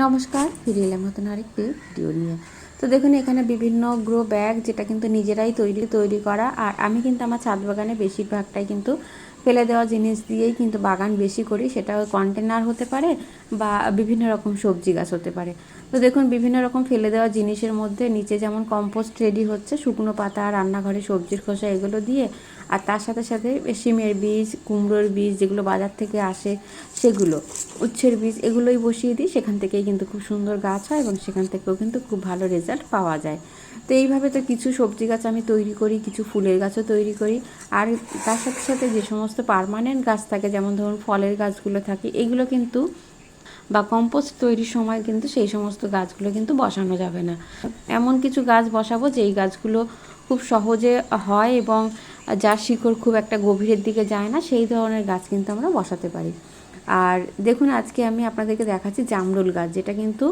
নমস্কার, ফিরে এলাম নতুন আরেকটি ভিডিও নিয়ে। তো দেখুন, এখানে বিভিন্ন গ্রো ব্যাগ যেটা কিন্তু নিজেরাই তৈরি তৈরি করা। আর আমি কিন্তু আমার ছাদ বাগানে বেশিরভাগটাই কিন্তু ফেলে দেওয়া জিনিস দিয়েই কিন্তু বাগান বেশি করি। সেটা কন্টেনার হতে পারে বা বিভিন্ন রকম সবজি গাছ হতে পারে। তো দেখুন, বিভিন্ন রকম ফেলে দেওয়া জিনিসের মধ্যে নিচে যেমন কম্পোস্ট রেডি হচ্ছে, শুকনো পাতা, রান্নাঘরে সবজির খোসা এগুলো দিয়ে, আর তার সাথে সাথে সিমের বীজ, কুমড়োর বীজ যেগুলো বাজার থেকে আসে, সেগুলো, উচ্ছের বীজ এগুলোই বসিয়ে দিই, সেখান থেকেই কিন্তু খুব সুন্দর গাছ হয় এবং সেখান থেকেও কিন্তু খুব ভালো রেজাল্ট পাওয়া যায়। তো এইভাবে তো কিছু সবজি গাছ আমি তৈরি করি, কিছু ফুলের গাছও তৈরি করি, আর তার সাথে সাথে যে সমস্ত পারমানেন্ট গাছ থাকে, যেমন ধরুন ফলের গাছগুলো থাকে, এগুলো কিন্তু বা কম্পোস্ট তৈরির সময় কিন্তু সেই সমস্ত গাছগুলো কিন্তু বসানো যাবে না। এমন কিছু গাছ বসাবো যেই গাছগুলো খুব সহজে হয় এবং যার শিকড় খুব একটা গভীরের দিকে যায় না, সেই ধরনের গাছ কিন্তু আমরা বসাতে পারি। আর দেখুন, আজকে আমি আপনাদেরকে দেখাচ্ছি জামরুল গাছ, যেটা কিন্তু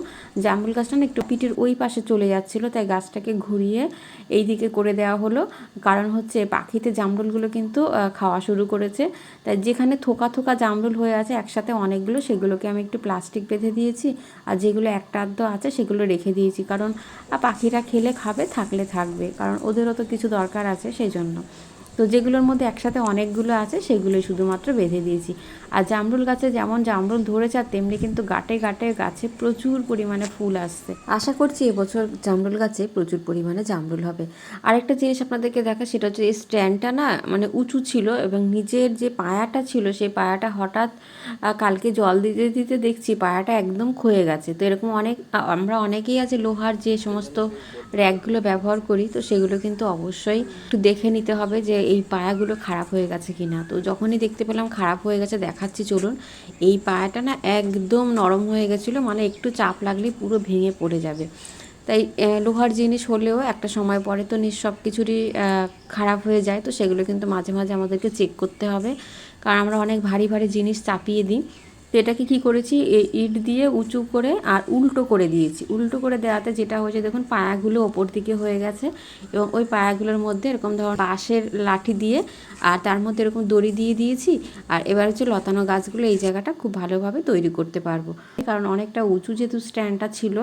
জামরুল গাছটা না একটু পিঠের ওই পাশে চলে যাচ্ছিল, তাই গাছটাকে ঘুরিয়ে এই দিকে করে দেওয়া হলো। কারণ হচ্ছে পাখিতে জামরুলগুলো কিন্তু খাওয়া শুরু করেছে। তাই যেখানে থোকা থোকা জামরুল হয়ে আছে, একসাথে অনেকগুলো, সেগুলোকে আমি একটু প্লাস্টিক বেঁধে দিয়েছি। আর যেগুলো একটা আধ আছে, সেগুলো রেখে দিয়েছি। কারণ পাখিরা খেলে খাবে, থাকলে থাকবে। কারণ ওদেরও তো কিছু দরকার আছে সেই জন্য তো যেগুলোর মধ্যে একসাথে অনেকগুলো আছে সেগুলো শুধুমাত্র বেঁধে দিয়েছি। আর জামরুল গাছে যেমন জামরুল ধরেছে, আর তেমনি কিন্তু গাটে গাটে গাছে প্রচুর পরিমাণে ফুল আসছে। আশা করছি এবছর জামরুল গাছে প্রচুর পরিমাণে জামরুল হবে। আরেকটা জিনিস আপনাদেরকে দেখা সেটা হচ্ছে এই স্ট্যান্ডটা না মানে উঁচু ছিল এবং নিচের যে পায়াটা ছিল, সেই পায়াটা হঠাৎ কালকে জল দিতে দিতে দেখছি পায়াটা একদম ক্ষয়ে গেছে। তো এরকম অনেক আমরা অনেকেই আছে লোহার যে সমস্ত র্যাকগুলো ব্যবহার করি, তো সেগুলো কিন্তু অবশ্যই একটু দেখে নিতে হবে যে এই পায়াগুলো খারাপ হয়ে গেছে কি না তো যখনই দেখতে পেলাম খারাপ হয়ে গেছে, দেখাচ্ছি, চলুন। এই পায়াটা না একদম নরম হয়ে গেছিল মানে একটু চাপ লাগলে পুরো ভেঙে পড়ে যাবে। তাই লোহার জিনিস হলেও একটা সময় পরে তো নিজ সব কিছুরই খারাপ হয়ে যায়। তো সেগুলো কিন্তু মাঝে মাঝে আমাদেরকে চেক করতে হবে। কারণ আমরা অনেক ভারী ভারী জিনিস চাপিয়ে দিই। তো এটাকে কী করেছি? এই ইট দিয়ে উঁচু করে আর উল্টো করে দিয়েছি। উল্টো করে দেওয়াতে যেটা হয়েছে, দেখুন পায়াগুলো ওপর দিকে হয়ে গেছে এবং ওই পায়াগুলোর মধ্যে এরকম ধর বাঁশের লাঠি দিয়ে আর তার মধ্যে এরকম দড়ি দিয়ে দিয়েছি আর এবার হচ্ছে লতানো গাছগুলো এই জায়গাটা খুব ভালোভাবে তৈরি করতে পারব। কারণ অনেকটা উঁচু যেহেতু স্ট্যান্ডটা ছিল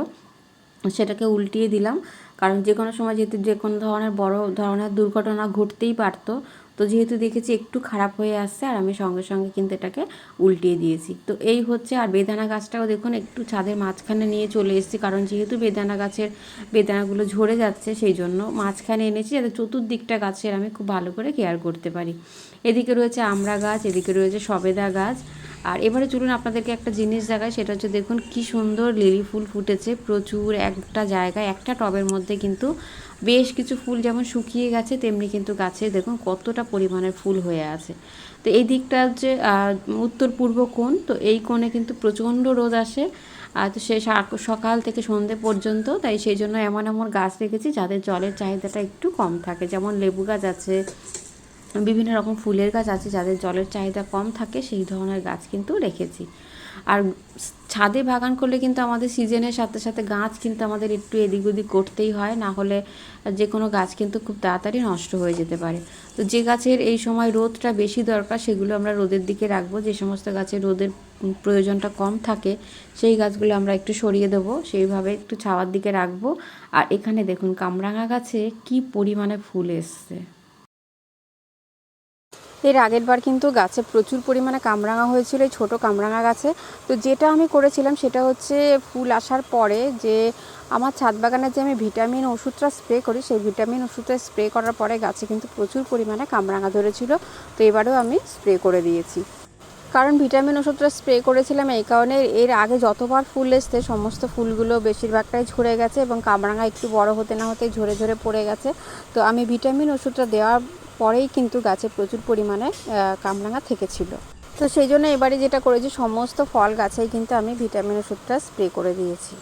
সেটাকে উল্টিয়ে দিলাম। কারণ যে কোনো সময় যেহেতু যে কোনো ধরনের বড় ধরনের দুর্ঘটনা ঘটতেই পারতো, তো যেহেতু দেখেছি একটু খারাপ হয়ে আসছে, আর আমি সঙ্গে সঙ্গে কিন্তু এটাকে উল্টিয়ে দিয়েছি। তো এই হচ্ছে আর বেদানা গাছটাও দেখুন একটু ছাদের মাঝখানে নিয়ে চলে এসেছি, কারণ যেহেতু বেদানা গাছের বেদানাগুলো ঝরে যাচ্ছে, সেই জন্য মাঝখানে এনেছি যাতে চতুর্দিকটা গাছের আমি খুব ভালো করে কেয়ার করতে পারি। এদিকে রয়েছে আমড়া গাছ, এদিকে রয়েছে সবেদা গাছ আর এবারে চলুন আপনাদেরকে একটা জিনিস দেখায় সেটা হচ্ছে দেখুন কি সুন্দর লিলি ফুল ফুটেছে, প্রচুর একটা জায়গায়, একটা টবের মধ্যে কিন্তু বেশ কিছু ফুল যেমন শুকিয়ে গেছে, তেমনি কিন্তু গাছে দেখুন কতটা পরিমাণের ফুল হয়ে আছে। তো এই দিকটা হচ্ছে উত্তর পূর্ব কোণ, তো এই কোণে কিন্তু প্রচণ্ড রোদ আসে, আর তো সে সকাল থেকে সন্ধে পর্যন্ত, তাই সেই জন্য এমন এমন গাছ রেখেছি যাদের জলের চাহিদাটা একটু কম থাকে, যেমন লেবু গাছ আছে বিভিন্ন রকম ফুলের গাছ আছে যাদের জলের চাহিদা কম থাকে, সেই ধরনের গাছ কিন্তু রেখেছি। আর ছাদে বাগান করলে কিন্তু আমাদের সিজনের সাথে সাথে গাছ কিন্তু আমাদের একটু এদিক ওদিক করতেই হয়, না হলে যে কোনো গাছ কিন্তু খুব তাড়াতাড়ি নষ্ট হয়ে যেতে পারে। তো যে গাছের এই সময় রোদটা বেশি দরকার, সেগুলো আমরা রোদের দিকে রাখব। যে সমস্ত গাছের রোদের প্রয়োজনটা কম থাকে, সেই গাছগুলো আমরা একটু সরিয়ে দেবো। সেইভাবে একটু ছাওয়ার দিকে রাখব। আর এখানে দেখুন, কামরাঙা গাছে কি পরিমাণে ফুল এসছে। এর আগের বার কিন্তু গাছে প্রচুর পরিমাণে কামরাঙা হয়েছিল, এই ছোটো কামরাঙা গাছে। তো যেটা আমি করেছিলাম সেটা হচ্ছে ফুল আসার পরে যে আমার ছাদ বাগানে যে আমি ভিটামিন ওষুধটা স্প্রে করি, সেই ভিটামিন ওষুধটা স্প্রে করার পরে গাছে কিন্তু প্রচুর পরিমাণে কামরাঙা ধরেছিল। তো এবারেও আমি স্প্রে করে দিয়েছি। কারণ ভিটামিন ওষুধটা স্প্রে করেছিলাম এই কারণে এর আগে যতবার ফুল এসছে, সমস্ত ফুলগুলো বেশিরভাগটাই ঝরে গেছে এবং কামরাঙা একটু বড় হতে না হতে ঝরে ঝরে পড়ে গেছে। তো আমি ভিটামিন ওষুধটা দেওয়ার পরেই কিন্তু গাছে প্রচুর পরিমাণে কামরাঙা থেকেছিল। তো সেই জন্য এবারে যেটা করেছি, সমস্ত ফল গাছেই কিন্তু আমি ভিটামিন ওষুধটা স্প্রে করে দিয়েছি।